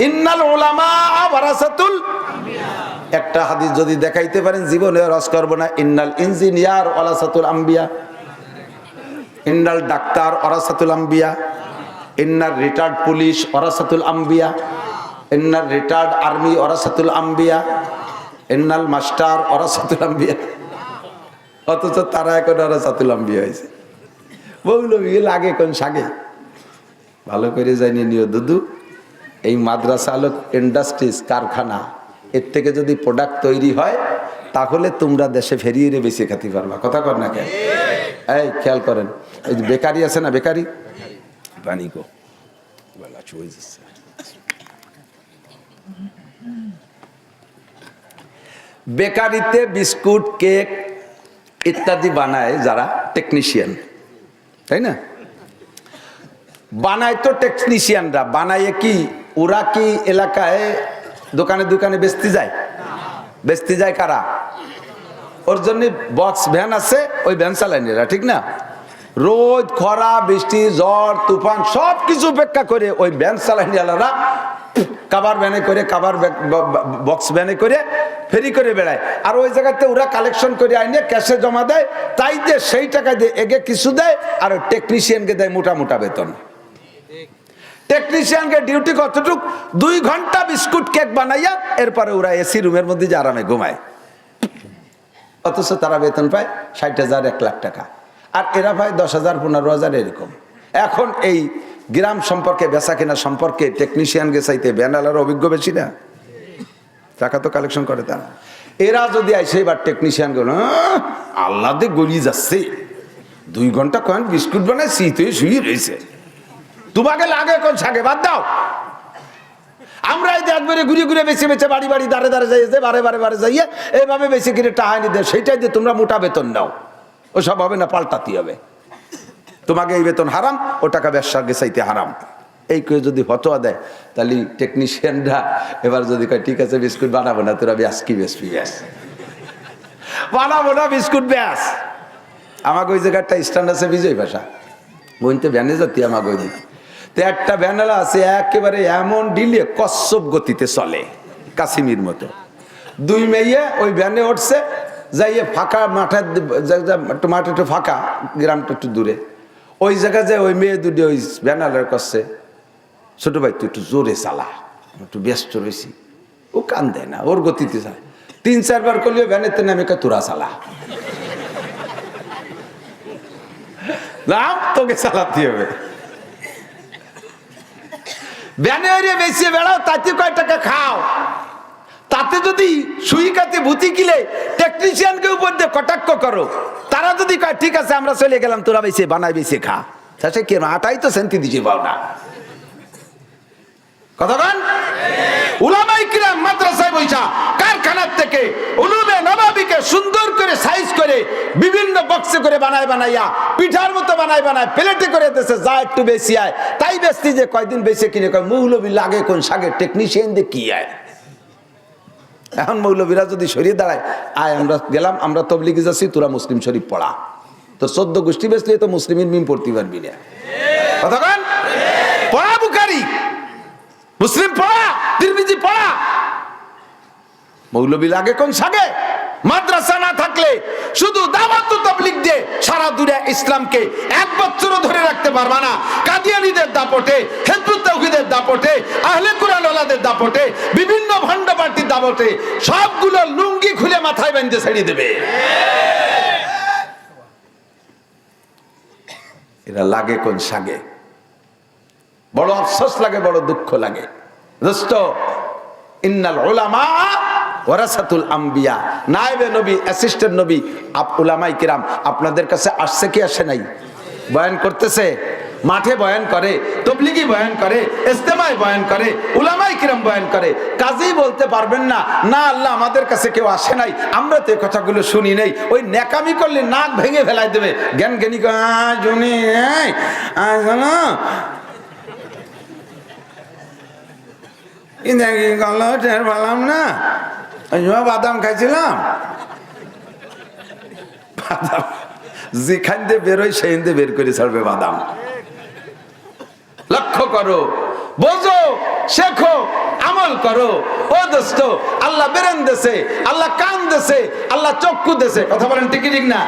ইন্নাল ওলামা ওয়ারাসাতুল একটা হাদিস যদি দেখাইতে পারেন, জীবনে রস করব না। ইন্নাল ইঞ্জিনিয়ার ওয়ারাসাতুল আম্বিয়া। ইন্নাল ডাক্তার ওরাসাতুল আম্বিয়া। ইন্নার রিটায়ার্ড পুলিশ ওরাসাতুল আম্বিয়া। ইন্নার রিটায়ার্ড আর্মি ওরাসাতুল আম্বিয়া। ইন্নাল মাস্টার ওরাসাতুল আম্বিয়া। অথচ তারা এখন ওরাসাতুল আম্বিয়া হয়েছে। ইয়ে লাগে কোন সাগে ভালো করে জানি নিও, দুদু। এই মাদ্রাসা আলোক ইন্ডাস্ট্রিজ কারখানা। এর থেকে যদি প্রোডাক্ট তৈরি হয়, তাহলে তোমরা দেশে ফেরিয়ে রে বেশি খেতে পারবা। কথা কর না কেন? এই, খেয়াল করেন। এই যে বেকারি আছে না, বেকারি? পানি গো। বেকারিতে বিস্কুট, কেক ইত্যাদি বানায় যারা টেকনিশিয়ান তাই না? বানায় তো টেকনিশিয়ানরা বানায় কি? ওরা কি এলাকায় দোকানে দোকানে বেচতে যায়? বেচতে যায় কারা? ওর জন্য বক্স ভ্যান আছে, ওই ভ্যান চালায় এরা ঠিক না? রোদ, খরা, বৃষ্টি ঝড় তুফান সব কিছু উপেক্ষা করে ওই ভ্যান চালাইনিয়ালারা কাবার ভ্যানে করে কাবার বক্স ভ্যানে করে ফেরি করে বেড়ায়। আর ওই জায়গাতে ওরা কালেকশন করে আইনে ক্যাশে জমা দেয়, তাই যে সেই টাকা দিয়ে এগে কিছু দেয়, আর টেকনিশিয়ানকে দেয় মোটা মোটা বেতন। টেকনিশিয়ানকে ডিউটি কতটুক? দুই ঘণ্টা বিস্কুট কেক বানাইয়া এরপরে ওরা এসি রুমের মধ্যে যে আরামে ঘুমায়। অথচ তারা বেতন পায় ষাট হাজার, এক লাখ টাকা। আর এরা পায় দশ হাজার, পনেরো হাজার এরকম। এখন এই গ্রাম সম্পর্কে বেচা কেনা সম্পর্কে টেকনিশিয়ান গেছাইতে ব্যানালার অভিজ্ঞ বেশি না? টাকা তো কালেকশন করে তারা। এরা যদি আইসে এবার টেকনিশিয়ানগুলো আল্লাহ দিয়ে গড়িয়ে যাচ্ছে। দুই ঘণ্টা কয়েন বিস্কুট বানায় শীতে শুয়ে রয়েছে। তোমাকে লাগে কোন ছাগে বাদ দাও। আমরা এই একবারে ঘুরে ঘুরে বেছে বেছে বাড়ি বাড়ি দাঁড়ে দাঁড়ে যাইছে বারে বারে বারে যাইয়ে এইভাবে বেশি কিনে টাহানি দেয় সেইটাই দিয়ে তোমরা মোটা বেতন নাও। ওসব হবে না, পাল্টাতে হবে। তোমাকে এই বেতন হারাম, ও টাকা ব্যবসা গেছাইতে হারাম। এই কেউ যদি ফতোয়া দেয়, তাহলে টেকনিশিয়ানরা এবার যদি কয়, ঠিক আছে, বিস্কুট বানাবো না, তোরা ব্যাস কি বেসবি ব্যাস বানাবো না, বিস্কুট ব্যাস। আমাকে ওই জায়গাটা স্ট্যান্ড আছে বিজয় ভাষা। বইতে ভ্যানে যাতি আমাকে ওই দিকে। তো একটা ভ্যানেলা আছে, একেবারে এমন ডিলে কচ্ছপ গতিতে চলে, কাশ্মীর মতো। দুই মেয়ে ওই ভ্যানে উঠছে, যাইয়ে ফাঁকা মাঠের মাঠ একটু ফাঁকা, গ্রামটা একটু দূরে। ওই জায়গায় যে ওই মেয়ে দুটি ওই ভ্যানালার করছে, ছোট ভাই, তুই একটু জোরে চালা, আমি একটু ব্যস্ত রয়েছি। ও কান দেয় না, ওর গতিতে চালায় তিন, চারবার করলেও ভ্যানেতে নামে কা, তোরা চালা। তোকে চালাতে হবে। ব্যানে বেশি বেড়াও, তাতে কয় টাকা খাও। তাতে যদি সুইকাতে ভূতি কিলে টেকনিশিয়ানকে উপর দিয়ে কটাক্ষ করো। তারা যদি কয়, ঠিক আছে, আমরা চলে গেলাম, তোরা বেশি বানাই, বেশি খা। তা সে কেন আটাই তো শান্তি দিছে পাও না কতক্ষণ উলামাই কারখানার থেকে উলুমে নবাবিকে সুন্দর করে সাইজ করে বিভিন্ন বক্সে করে বানায় বানাইয়া, পিঠার মতো বানায় বানায়, প্লেটে করে দেশে যা একটু বেশি আয়। তাই বেশি যে কয়দিন বেশি কিনে কয়, মৌলবি লাগে কোন শাকের টেকনিশিয়ান দিয়ে কি আয়? এখন মৌলবীরা যদি সরিয়ে দাঁড়ায়, আয়, আমরা গেলাম, আমরা তবলিগে যাচ্ছি, তোরা মুসলিম শরীফ পড়া। তো চোদ্দ গোষ্ঠী বেসলে তো মুসলিমের মিম পড়তে পারবি না। কতক্ষণ পড়া বুকারি মুসলিম পড়া, তিরমিজি পড়া। মৌলবী লাগে কোন সাগে মাদ্রাসা না থাকলে শুধু দাওয়াত দিয়ে সারা দুনিয়া ইসলামকে এক বছর ধরে রাখতে পারবা না। কাদিয়ানীদের দাপটে হেজবুত দাপটে, আহলে কুরআন দাপটে, বিভিন্ন ভণ্ড পার্টির দাপটে সবগুলো লুঙ্গি খুলে মাথায় বেঁধে ছেড়ে দেবে। এরা লাগে কোন সাগে? বড় আফসোস লাগে, বড় দুঃখ লাগে। দোস্ত, ইন্নাল উলামা ওয়ারাসাতুল আম্বিয়া। নায়েবে নবী অ্যাসিস্ট্যান্ট নবী, আপ উলামাই কিরাম, আপনাদের কাছে আসছে কি আসে নাই? বয়ান করতেছে, মাঠে বয়ান করে, তবলিগি বয়ান করে ইস্তেমায় বয়ান করে উলামাই কিরাম বয়ান করে, কাজেই বলতে পারবেন না না আল্লাহ আমাদের কাছে কেউ আসে নাই, আমরা তো এই কথাগুলো শুনি নেই, ওই নেকামি করলে নাক ভেঙে ফেলাই দেবে। জ্ঞান জ্ঞানী শুনি পেলাম না। বাদাম খাইছিলাম। বাদাম যেখান দিয়ে বেরোয় সেখান দিয়ে বের করে ছাড়বে বাদাম। লক্ষ্য করো, বোঝো, শেখো, আমল করো। ও দোস্ত, আল্লাহ বেরেন দেশে আল্লাহ কান দেশে আল্লাহ চক্ষু দেশে কথা বলেন ঠিক ঠিক না?